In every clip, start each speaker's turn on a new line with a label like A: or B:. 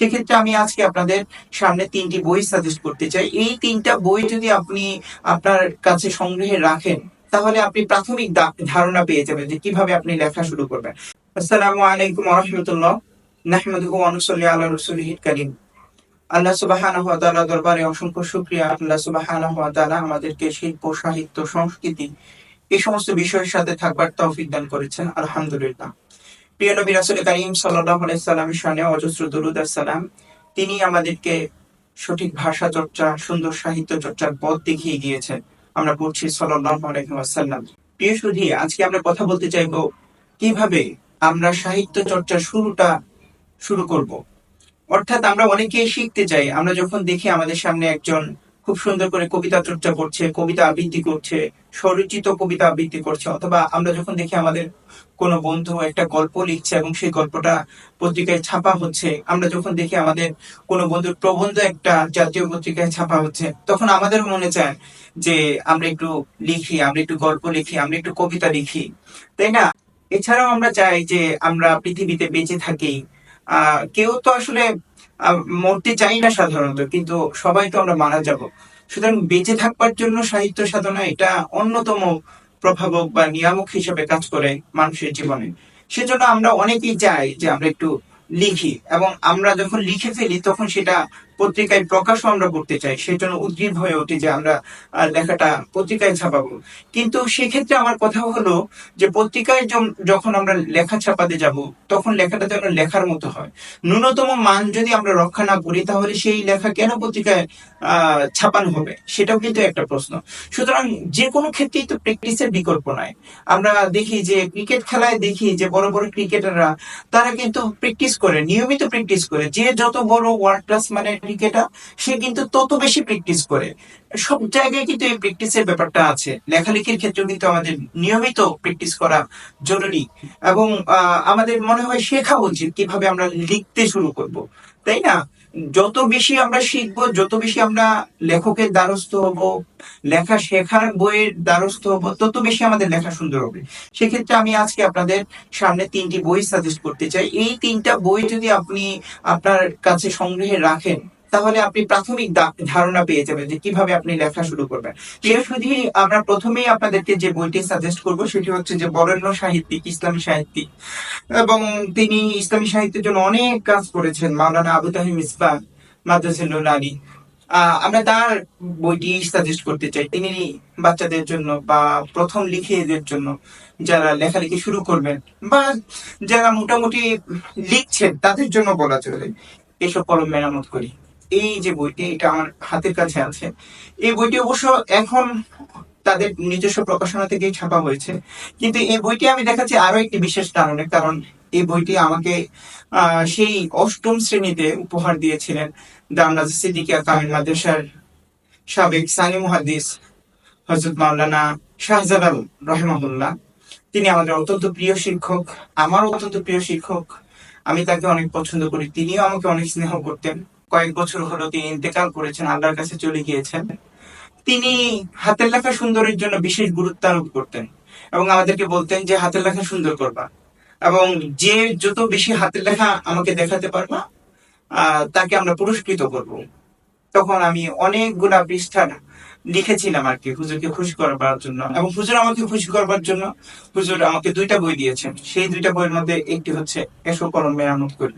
A: সেক্ষেত্রে আমি আজকে আপনাদের সামনে তিনটি বই সাজেস্ট করতে চাই। এই তিনটা বই যদি আপনি আপনার কাছে সংগ্রহে রাখেন, তাহলে আপনি প্রাথমিক ধারণা পেয়ে যাবেন যে কীভাবে আপনি লেখা শুরু করবেন। আসসালামু আলাইকুম রহমতুল্লাহ। নাহমাদুহু ওয়া নুসাল্লি আলা রাসূলিহিল আল্লাহ তাআলা দরবারে অসংখ্য শুকরিয়া। আল্লাহ সুবহানাহু আমাদেরকে শিল্প, সাহিত্য, সংস্কৃতি এই সমস্ত বিষয়ের সাথে থাকবার তৌফিক দান করেছেন। আলহামদুলিল্লাহ। প্রিয় নবী রাসূল করিম সাল্লামের শানে অজস্র দরুদ আর সালাম। তিনি আমাদেরকে সঠিক ভাষা চর্চা, সুন্দর সাহিত্য চর্চার পথ দেখিয়ে গিয়েছেন। আমরা পড়ছি আলাইহি প্রিয় সুধী, আজকে আমরা কথা বলতে চাইব কীভাবে আমরা সাহিত্য চর্চা শুরুটা শুরু করব। অর্থাৎ আমরা অনেকেই শিখতে চাই। আমরা যখন দেখি আমাদের সামনে একজন খুব সুন্দর করে কবিতা চর্চা করছে, কবিতা আবৃত্তি করছে, স্বরচিত কবিতা আবৃত্তি করছে, অথবা আমরা যখন দেখি আমাদের কোনো বন্ধু একটা গল্প লিখছে এবং সেই গল্পটা পত্রিকায় ছাপা হচ্ছে, আমরা যখন দেখি আমাদের কোনো বন্ধুর প্রবন্ধ একটা জাতীয় পত্রিকায় ছাপা হচ্ছে, তখন আমাদের মনে চায় যে আমরা একটু লিখি, আমরা একটু গল্প লিখি, আমরা একটু কবিতা লিখি। তাই না? এছাড়াও আমরা চাই যে আমরা পৃথিবীতে বেঁচে থাকি কেউ তো আসলে মরতে চাই না সাধারণত, কিন্তু সবাই তো আমরা মারা যাব। সুতরাং বেঁচে থাকবার জন্য সাহিত্য সাধনা এটা অন্যতম প্রভাবক বা নিয়ামক হিসেবে কাজ করে মানুষের জীবনে। সেজন্য আমরা অনেকেই চাই যে আমরা একটু লিখি, এবং আমরা যখন লিখে ফেলি তখন সেটা পত্রিকায় প্রকাশও আমরা করতে চাই সেই জন্য উদ্গ্রীব হয়ে ওঠে যে আমরা লেখাটা পত্রিকায় ছাপাবো। কিন্তু সেক্ষেত্রে আমার কথা হলো যে পত্রিকায় যখন আমরা লেখা ছাপাতে যাব, তখন লেখাটা যেন লেখার মতো হয়। ন্যূনতম মান যদি আমরা রক্ষা না করি, তাহলে সেই লেখা কেন পত্রিকায় ছাপানো হবে? সেটাও কিন্তু একটা প্রশ্ন। সুতরাং যে কোনো ক্ষেত্রেই তো প্র্যাকটিসের বিকল্প নাই। আমরা দেখি যে ক্রিকেট খেলায় দেখি যে বড় বড় ক্রিকেটাররা তারা কিন্তু প্র্যাকটিস করে, নিয়মিত প্র্যাকটিস করে। যে যত বড় ওয়ার্ল্ড ক্লাস মানে ক্রিকেটার, সে কিন্তু তত বেশি প্র্যাকটিস করে। সব জায়গায় কিন্তু এই প্র্যাকটিসের ব্যাপারটা আছে। লেখালেখির ক্ষেত্রেও কিন্তু আমাদের নিয়মিত প্র্যাকটিস করা জরুরি। এবং আমাদের মনে হয় শেখা উচিত কীভাবে আমরা লিখতে শুরু করব। তাই না? যত বেশি আমরা শিখব, যত বেশি আমরা লেখকের দ্বারস্থ হব, লেখা শেখার বইয়ের দ্বারস্থ হব, তত বেশি আমাদের লেখা সুন্দর হবে। সেক্ষেত্রে আমি আজকে আপনাদের সামনে তিনটি বই সাজেস্ট করতে চাই। এই তিনটা বই যদি আপনি আপনার কাছে সংগ্রহে রাখেন তাহলে আপনি প্রাথমিক ধারণা পেয়ে যাবেন যে কীভাবে আপনি লেখা শুরু করবেন। প্রিয় শুধু আমরা প্রথমেই আপনাদেরকে যে বইটি সাজেস্ট করব, সেটি হচ্ছে যে বরেণ্য সাহিত্যিক, ইসলামী সাহিত্যিক। এবং তিনি ইসলামী সাহিত্যের জন্য অনেক কাজ করেছেন, মাওলানা আবু তাহিম ইসবাহ মাদ্রাসুল আমরা তার বইটি সাজেস্ট করতে চাই। তিনি বাচ্চাদের জন্য বা প্রথম লিখিয়েদের জন্য যারা লেখালেখি শুরু করবেন বা যারা মোটামুটি লিখছেন, তাদের জন্য বলা চলে। এসব কলম মেরামত করি। এই যে বইটি, এটা আমার হাতের কাছে আছে। এই বইটি অবশ্য এখন তাদের নিজস্ব প্রকাশনা থেকেই ছাপা হয়েছে। কিন্তু এই বইটি আমি দেখাচ্ছি আরও একটি বিশেষ কারণে, কারণ এই বইটি আমাকে সেই অষ্টম শ্রেণীতে উপহার দিয়েছিলেন দামরাজ সিদ্দিকিয়া কামিল মাদ্রাসার সাবেক সানি মুহাদ্দিস হজরত মাওলানা শাহজালাল রহমাহুল্লাহ। তিনি আমাদের অত্যন্ত প্রিয় শিক্ষক, আমার অত্যন্ত প্রিয় শিক্ষক। আমি তাকে অনেক পছন্দ করি, তিনিও আমাকে অনেক স্নেহ করতেন। কয়েক বছর হলো তিনি ইন্তেকাল করেছেন, আল্লাহর কাছে চলে গিয়েছেন। তিনি হাতের লেখা সুন্দরের জন্য বিশেষ গুরুত্ব আরোপ করতেন এবং আমাদেরকে বলতেন যে, হাতের লেখা সুন্দর করবা এবং যে যত বেশি হাতের লেখা আমাকে দেখাতে পারবা তাকে আমরা পুরস্কৃত করব। তখন আমি অনেকগুলা পৃষ্ঠা লিখেছিলাম আর কি, হুজুরকে খুশি করবার জন্য এবং হুজুর আমাকে খুশি করবার জন্য হুজুর আমাকে দুইটা বই দিয়েছেন। সেই দুইটা বইয়ের মধ্যে একটি হচ্ছে, এসো কলম মেরামত করি।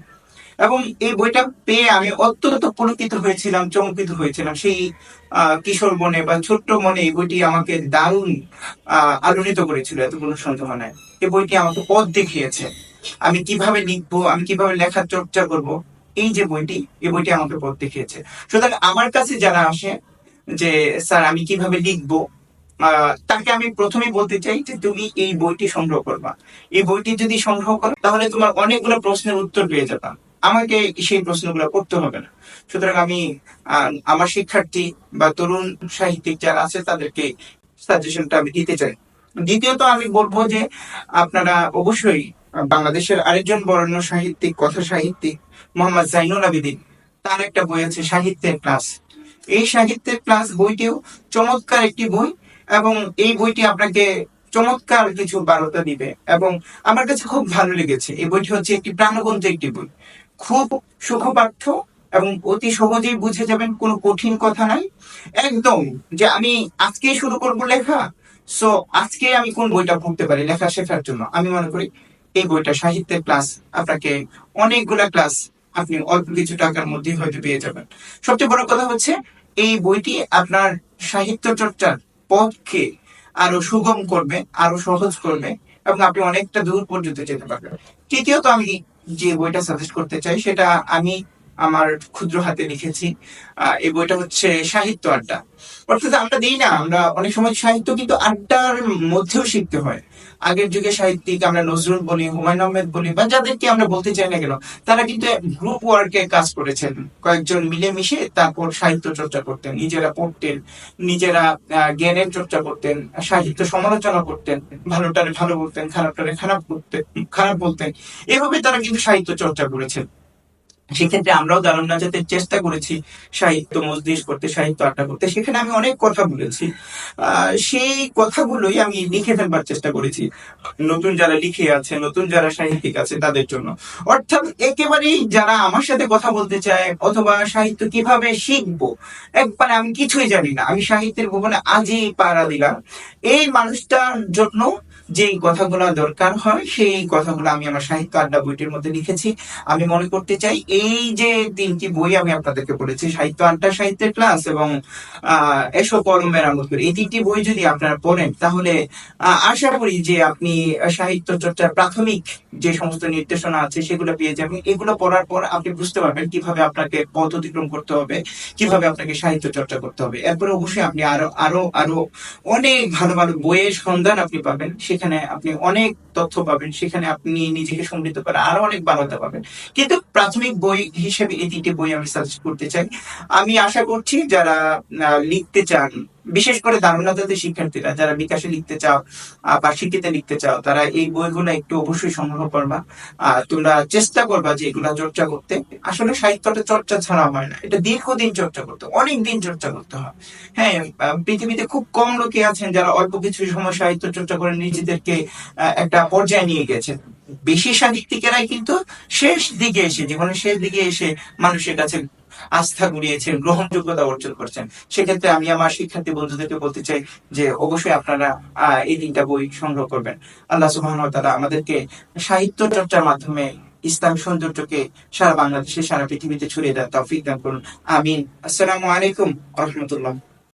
A: এবং এই বইটা পেয়ে আমি অত্যন্ত পুলকিত হয়েছিলাম, চমকিত হয়েছিলাম। সেই কিশোর মনে বা ছোট্ট মনে এই বইটি আমাকে দারুণ আলোড়িত করেছিল এত কোনো সন্দেহ নাই এই বইটি আমাকে পথ দেখিয়েছে। আমি কীভাবে লিখব, আমি কীভাবে লেখার চর্চা করব, এই যে বইটি, এই বইটি আমাকে পথ দেখিয়েছে। সুতরাং আমার কাছে যারা আসে যে, স্যার, আমি কীভাবে লিখব? তাকে আমি প্রথমেই বলতে চাই যে, তুমি এই বইটি সংগ্রহ করবা। এই বইটি যদি সংগ্রহ করো, তাহলে তোমার অনেকগুলো প্রশ্নের উত্তর পেয়ে যাবা। আমাকে সেই প্রশ্নগুলো করতে হবে না। সুতরাং আমি আমার শিক্ষার্থী বা তরুণ সাহিত্যিক যারা আছে, তাদেরকে সাজেশনটা আমি দিতে চাই। দ্বিতীয়ত আমি বলব যে, আপনারা অবশ্যই বাংলাদেশের আরেকজন বরেণ্য সাহিত্যিক, কথা সাহিত্যিক, মোহাম্মদ জাইনুল আবেদিন, তার একটা বই আছে, সাহিত্যের ক্লাস। এই সাহিত্যের ক্লাস বইটিও চমৎকার একটি বই এবং এই বইটি আপনাকে চমৎকার কিছু বার্তা দিবে এবং আমার কাছে খুব ভালো লেগেছে। এই বইটি হচ্ছে একটি প্রাণবন্ত একটি বই। খুব সুখপাঠ্য এবং অতি সহজেই বুঝে যাবেন, কোনো কঠিন কথা নাই। একদম, যে আমি আজকেই শুরু করব লেখা সো আজকে আমি কোন বইটা পড়তে পারি লেখা শেখার জন্য। আমি মনে করি এই বইটা সাহিত্যের ক্লাস আপনাকে অনেকগুলা ক্লাস আপনি অল্প কিছু টাকার মধ্যেই হয়তো পেয়ে যাবেন। সবচেয়ে বড় কথা হচ্ছে, এই বইটি আপনার সাহিত্য চর্চার পথকে আরও সুগম করবে, আরও সহজ করবে এবং আপনি অনেকটা দূর পর্যন্ত যেতে পারবেন। তৃতীয়ত আমি যে বইটা সাজেস্ট করতে চাই সেটা আমি আমার ক্ষুদ্র হাতে লিখেছি। এই বইটা হচ্ছে সাহিত্য আড্ডা। অর্থাৎ আমরা দিই না, আমরা অনেক সময় সাহিত্য কিন্তু আড্ডার মধ্যেও শিখতে হয়। আগের যুগে সাহিত্যিক আমরা নজরুল বলি, হুমায়ুন আহমেদ বলি, বা যাদেরকে আমরা বলতে চাই না কেন, তারা কিন্তু গ্রুপ ওয়ার্কে কাজ করেছেন। কয়েকজন মিলেমিশে তারপর সাহিত্য চর্চা করতেন, নিজেরা পড়তেন, নিজেরা জ্ঞানের চর্চা করতেন, সাহিত্য সমালোচনা করতেন, ভালোটারে ভালো বলতেন, খারাপটারে খারাপ করতেন খারাপ বলতেন। এভাবে তারা কিন্তু সাহিত্য চর্চা করেছেন। সেক্ষেত্রে আমরাও দারুণ নাজাতের চেষ্টা করেছি, সাহিত্য মজলিস করতে, সাহিত্য আড্ডা করতে। সেখানে আমি অনেক কথা বলেছি। সেই কথাগুলোই আমি লিখে ফেলবার চেষ্টা করেছি। নতুন যারা লিখে আছে, নতুন যারা সাহিত্যিক আছে, তাদের জন্য। অর্থাৎ একেবারেই যারা আমার সাথে কথা বলতে চায়, অথবা সাহিত্য কীভাবে শিখব, একবারে আমি কিছুই জানি না। আমি সাহিত্যের ভুবনে আজই পাড়া দিলাম। এই মানুষটার জন্য যে কথাগুলো দরকার হয়, সেই কথাগুলো আমি আমার সাহিত্য আড্ডা বইটির মধ্যে লিখেছি। আমি মনে করতে চাই, এই যে তিনটি বই আমি আপনাদেরকে বলেছি, সাহিত্য, আড্ডা সাহিত্যের ক্লাস এবং, আহ, এসো কলমের আমল এই তিনটি বই যদি আপনারা পড়েন, তাহলে আশা করি যে আপনি সাহিত্য চর্চার প্রাথমিক যে সমস্ত নির্দেশনা আছে সেগুলো পেয়ে যাবেন। এগুলো পড়ার পর আপনি বুঝতে পারবেন কীভাবে আপনাকে পথ অতিক্রম করতে হবে, কীভাবে আপনাকে সাহিত্য চর্চা করতে হবে। এরপরে অবশ্যই আপনি আরও আরও আরও অনেক ভালো ভালো বইয়ের সন্ধান আপনি পাবেন। সেখানে আপনি অনেক তথ্য পাবেন। সেখানে আপনি নিজেকে সমৃদ্ধ করে আরও অনেক বাড়াতে পাবেন। কিন্তু প্রাথমিক বই হিসেবে এই তিনটি বই আমি সাজেস্ট করতে চাই। আমি আশা করছি যারা লিখতে চান বিশেষ করে দারুণাতে শিক্ষার্থীরা, যারা বিকাশে লিখতে চাও বা শিক্ষিতে লিখতে চাও, তারা এই বইগুলো একটু অবশ্যই সংগ্রহ করবা। তোমরা চেষ্টা করবা যে এগুলা চর্চা করতে। আসলে সাহিত্যটা চর্চা ছাড়া হয় না। এটা দীর্ঘদিন চর্চা করতে অনেক দিন চর্চা করতে হয়। হ্যাঁ পৃথিবীতে খুব কম লোকে আছেন যারা অল্প কিছু সময় সাহিত্য চর্চা করে নিজেদেরকে একটা পর্যায়ে নিয়ে গেছেন। বেশি সাহিত্যিকেরাই কিন্তু শেষ দিকে এসে, জীবনের শেষ দিকে এসে মানুষের কাছে আস্থা গুড়িয়েছেন গ্রহণযোগ্যতা অর্জন করছেন। সেক্ষেত্রে আমি আমার শিক্ষার্থী বন্ধুদেরকে বলতে চাই যে অবশ্যই আপনারা এই তিনটা বই সংগ্রহ করবেন। আল্লাহ সুহান তারা আমাদেরকে সাহিত্য চর্চার মাধ্যমে ইসলাম সৌন্দর্যকে সারা বাংলাদেশে, সারা পৃথিবীতে ছড়িয়ে দেওয়ার তৌফিক দান করুন। আমিন। আসসালামু আলাইকুম রহমতুল্লাহ।